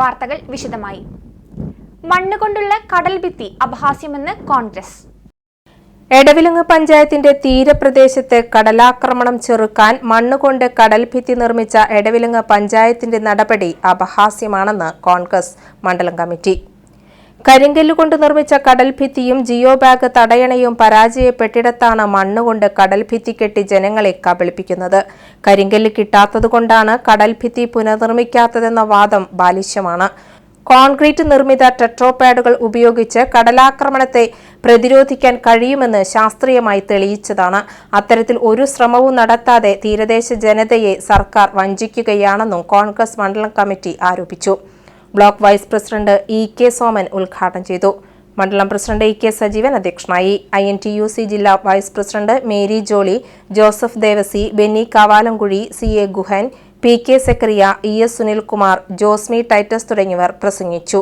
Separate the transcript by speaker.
Speaker 1: വാർത്തകൾ വിശദമായി. മണ്ണുകൊണ്ടുള്ള കടൽ ഭിത്തി അപഹാസ്യമെന്ന് കോൺഗ്രസ്.
Speaker 2: എടവിലങ്ങ് പഞ്ചായത്തിന്റെ തീരപ്രദേശത്ത് കടലാക്രമണം ചെറുക്കാൻ മണ്ണുകൊണ്ട് കടൽഭിത്തി നിർമ്മിച്ച എടവിലങ്ങ് പഞ്ചായത്തിന്റെ നടപടി അപഹാസ്യമാണെന്ന് കോൺഗ്രസ് മണ്ഡലം കമ്മിറ്റി. കരിങ്കല്ലുകൊണ്ട് നിർമ്മിച്ച കടൽഭിത്തിയും ജിയോ ബാഗ് തടയണയും പരാജയപ്പെട്ടിടത്താണ് മണ്ണുകൊണ്ട് കടൽഭിത്തി കെട്ടി ജനങ്ങളെ കബളിപ്പിക്കുന്നത്. കരിങ്കല്ല് കിട്ടാത്തതുകൊണ്ടാണ് കടൽഭിത്തി പുനർനിർമ്മിക്കാത്തതെന്ന വാദം ബാലിശ്യമാണ് കോൺക്രീറ്റ് നിർമ്മിത ടെട്രോപാഡുകൾ ഉപയോഗിച്ച് കടലാക്രമണത്തെ പ്രതിരോധിക്കാൻ കഴിയുമെന്ന് ശാസ്ത്രീയമായി തെളിയിച്ചതാണ്. അത്തരത്തിൽ ഒരു ശ്രമവും നടത്താതെ തീരദേശ ജനതയെ സർക്കാർ വഞ്ചിക്കുകയാണെന്നും കോൺഗ്രസ് മണ്ഡലം കമ്മിറ്റി ആരോപിച്ചു. Block vice president E K Soman ഉദ്ഘാടനം ചെയ്തു. മണ്ഡലം പ്രസിഡന്റ് ഇ കെ സജീവൻ അധ്യക്ഷനായി. I N T U C ജില്ലാ vice president Mary Jolly Joseph Devasi Benny Kavalamkuzhi C A Guhan P K Sekriya E S Sunilkumar Josmi Titus തുടങ്ങിയവർ പ്രസംഗിച്ചു.